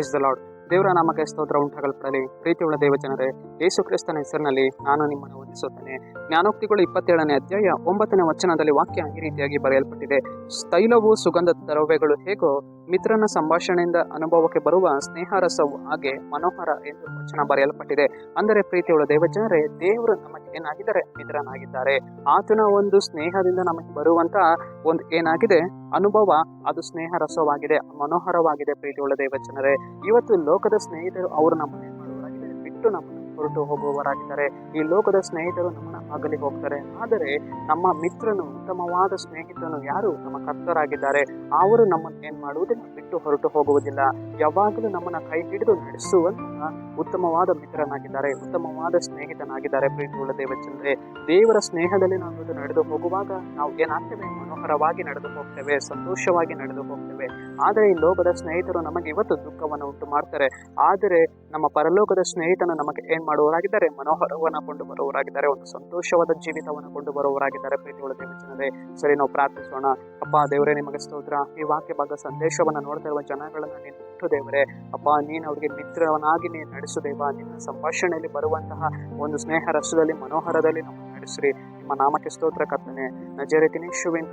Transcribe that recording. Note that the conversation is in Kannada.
ಪ್ರೈಸ್ ದ ಲಾರ್ಡ್ ದೇವರ ನಾಮಕ ಸ್ತೋತ್ರ ಉಂಟಾಗಲ್ಪಡಲಿ ಪ್ರೀತಿಯುಳ್ಳ ದೇವಜನರೇ ಯೇಸು ಕ್ರಿಸ್ತನ ಹೆಸರಿನಲ್ಲಿ ನಾನು ನಿಮ್ಮನ್ನು ವಂದಿಸುತ್ತೇನೆ ಜ್ಞಾನೋಕ್ತಿಗಳು ಇಪ್ಪತ್ತೇಳನೇ ಅಧ್ಯಾಯ ಒಂಬತ್ತನೇ ವಚನದಲ್ಲಿ ವಾಕ್ಯ ಈ ರೀತಿಯಾಗಿ ಬರೆಯಲ್ಪಟ್ಟಿದೆ. ತೈಲವು ಸುಗಂಧ ದ್ರವ್ಯಗಳು ಹೇಗೋ ಮಿತ್ರನ ಸಂಭಾಷಣೆಯಿಂದ ಅನುಭವಕ್ಕೆ ಬರುವ ಸ್ನೇಹರಸವು ಹಾಗೆ ಮನೋಹರ ಎಂದು ವಚನ ಬರೆಯಲ್ಪಟ್ಟಿದೆ. ಅಂದರೆ ಪ್ರೀತಿಯುಳ್ಳ ದೇವಜನರೇ, ದೇವರು ನಮಗೆ ಏನಾಗಿದ್ದಾರೆ ಮಿತ್ರನಾಗಿದ್ದಾರೆ. ಆತನ ಒಂದು ಸ್ನೇಹದಿಂದ ನಮಗೆ ಬರುವಂತ ಒಂದು ಏನಾಗಿದೆ? ಅನುಭವ. ಅದು ಸ್ನೇಹ ರಸವಾಗಿದೆ ಮನೋಹರವಾಗಿದೆ ಪ್ರೀತಿಯುಳ್ಳ ದೇವಜನರೇ. ಇವತ್ತು ಲೋಕದ ಸ್ನೇಹಿತರು ಅವರು ನಮ್ಮನ್ನು ಬಿಟ್ಟು ನಮ್ಮನ್ನು ಹೊರಟು ಹೋಗುವವರಾಗಿದ್ದಾರೆ. ಈ ಲೋಕದ ಸ್ನೇಹಿತರು ನಮ್ಮನ್ನ ಆಗಲಿ ಹೋಗ್ತಾರೆ. ಆದರೆ ನಮ್ಮ ಮಿತ್ರನು, ಉತ್ತಮವಾದ ಸ್ನೇಹಿತನು ಯಾರು? ನಮ್ಮ ಕರ್ತರಾಗಿದ್ದಾರೆ. ಅವರು ನಮ್ಮನ್ನು ಏನ್ ಮಾಡುವುದಿಲ್ಲ, ಬಿಟ್ಟು ಹೊರಟು ಹೋಗುವುದಿಲ್ಲ. ಯಾವಾಗಲೂ ನಮ್ಮನ್ನ ಕೈ ಹಿಡಿದು ನಡೆಸುವಂತಹ ಉತ್ತಮವಾದ ಮಿತ್ರನಾಗಿದ್ದಾರೆ, ಉತ್ತಮವಾದ ಸ್ನೇಹಿತನಾಗಿದ್ದಾರೆ ಪ್ರೀತಿಯುಳ್ಳ ದೇವಚಂದ್ರೆ. ದೇವರ ಸ್ನೇಹದಲ್ಲಿ ನಾವು ನಡೆದು ಹೋಗುವಾಗ ನಾವು ಏನಾಗ್ತೇವೆ? ಮನೋಹರವಾಗಿ ನಡೆದು ಹೋಗ್ತೇವೆ, ಸಂತೋಷವಾಗಿ ನಡೆದು ಹೋಗ್ತೇವೆ. ಆದರೆ ಈ ಲೋಕದ ಸ್ನೇಹಿತರು ನಮಗೆ ಇವತ್ತು ದುಃಖವನ್ನು ಉಂಟು ಮಾಡ್ತಾರೆ. ಆದರೆ ನಮ್ಮ ಪರಲೋಕದ ಸ್ನೇಹಿತನು ನಮಗೆ ಏನ್ ಮಾಡುವವರಾಗಿದ್ದಾರೆ? ಮನೋಹರವನ್ನು ಕೊಂಡು ಬರುವವರಾಗಿದ್ದಾರೆ, ಒಂದು ಸಂತೋಷವಾದ ಜೀವಿತವನ್ನು ಕೊಂಡು ಬರುವವರಾಗಿದ್ದಾರೆ ಪ್ರೀತಿಗಳು ಸರಿ, ನಾವು ಪ್ರಾರ್ಥಿಸೋಣ. ಅಪ್ಪ, ದೇವರೇ, ನಿಮಗೆ ಸ್ತೋತ್ರ. ಈ ವಾಕ್ಯ ಭಾಗ ಸಂದೇಶವನ್ನು ನೋಡ್ತಾ ಇರುವ ಜನಗಳನ್ನ ನೀನು ದೇವರೇ. ಅಪ್ಪ, ನೀನು ಅವರಿಗೆ ಮಿತ್ರವನಾಗಿ ನೀನು ನಡೆಸು ದೇವ. ನಿನ್ನ ಸಂಭಾಷಣೆಯಲ್ಲಿ ಬರುವಂತಹ ಒಂದು ಸ್ನೇಹ ರಸದಲ್ಲಿ, ಮನೋಹರದಲ್ಲಿ ನಮ್ಮನ್ನು ನಡೆಸ್ರಿ. ನಿಮ್ಮ ನಾಮಕ್ಕೆ ಸ್ತೋತ್ರ, ಕರ್ತನೆ. ನಜರೇತಿನೇಶುವಿನ